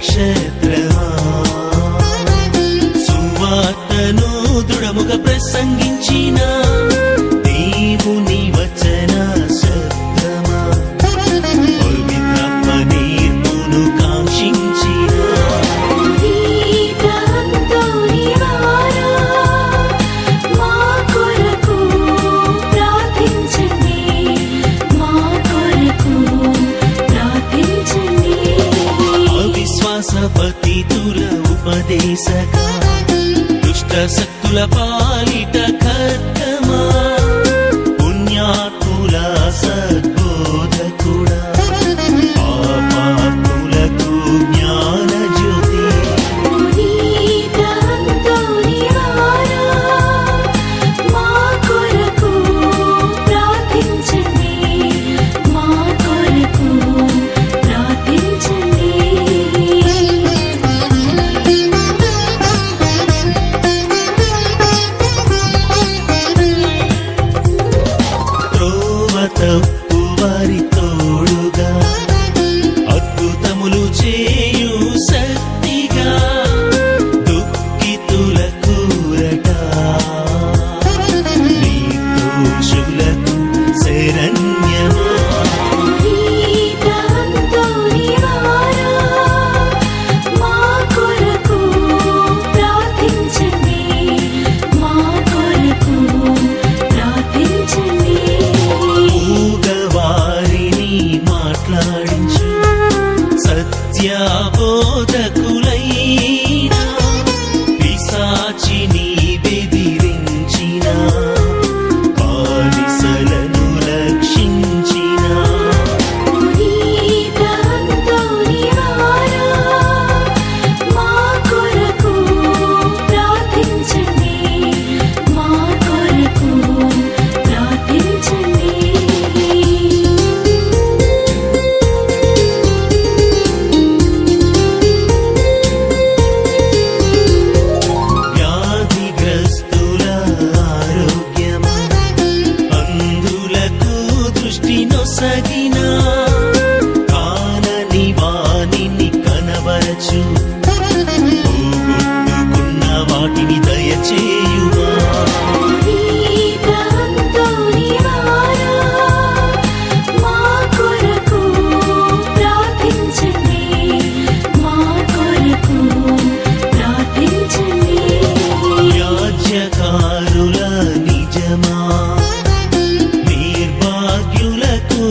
ship నిసక దుష్ట శక్తుల పాలిట కర్త కావచ్చు పోగొట్టుకున్న వాటిని దయచేయువా. నిజమా? నిర్భాగ్యులకు